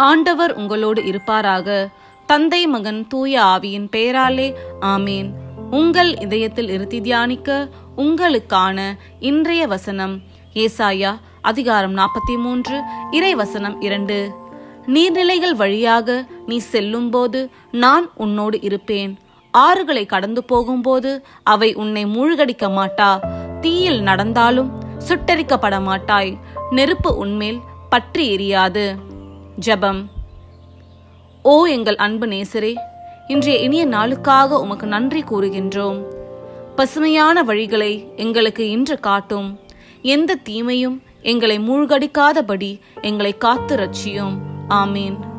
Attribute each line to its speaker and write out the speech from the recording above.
Speaker 1: ஆண்டவர் உங்களோடு இருப்பாராக. தந்தை மகன் தூய ஆவியின் பெயராலே ஆமேன். உங்கள் இதயத்தில் இருத்தி தியானிக்க உங்களுக்கான இன்றைய வசனம் ஏசாயா அதிகாரம் நாற்பத்தி மூன்று இறை வசனம் இரண்டு. நீர்நிலைகள் வழியாக நீ செல்லும்போது நான் உன்னோடு இருப்பேன். ஆறுகளை கடந்து போகும்போது அவை உன்னை மூழ்கடிக்க மாட்டா. தீயில் நடந்தாலும் சுட்டரிக்கப்பட மாட்டாய். நெருப்பு உன்மேல் பற்றி எரியாது. ஜெபம். ஓ எங்கள் அன்பு நேசரே இன்றைய இனிய நாளுக்காக உமக்கு நன்றி கூறுகின்றோம். பசுமையான வழிகளை எங்களுக்கு இன்று காட்டும். எந்த தீமையும் எங்களை மூழ்கடிக்காதபடி எங்களை காத்து ரட்சியும். ஆமீன்.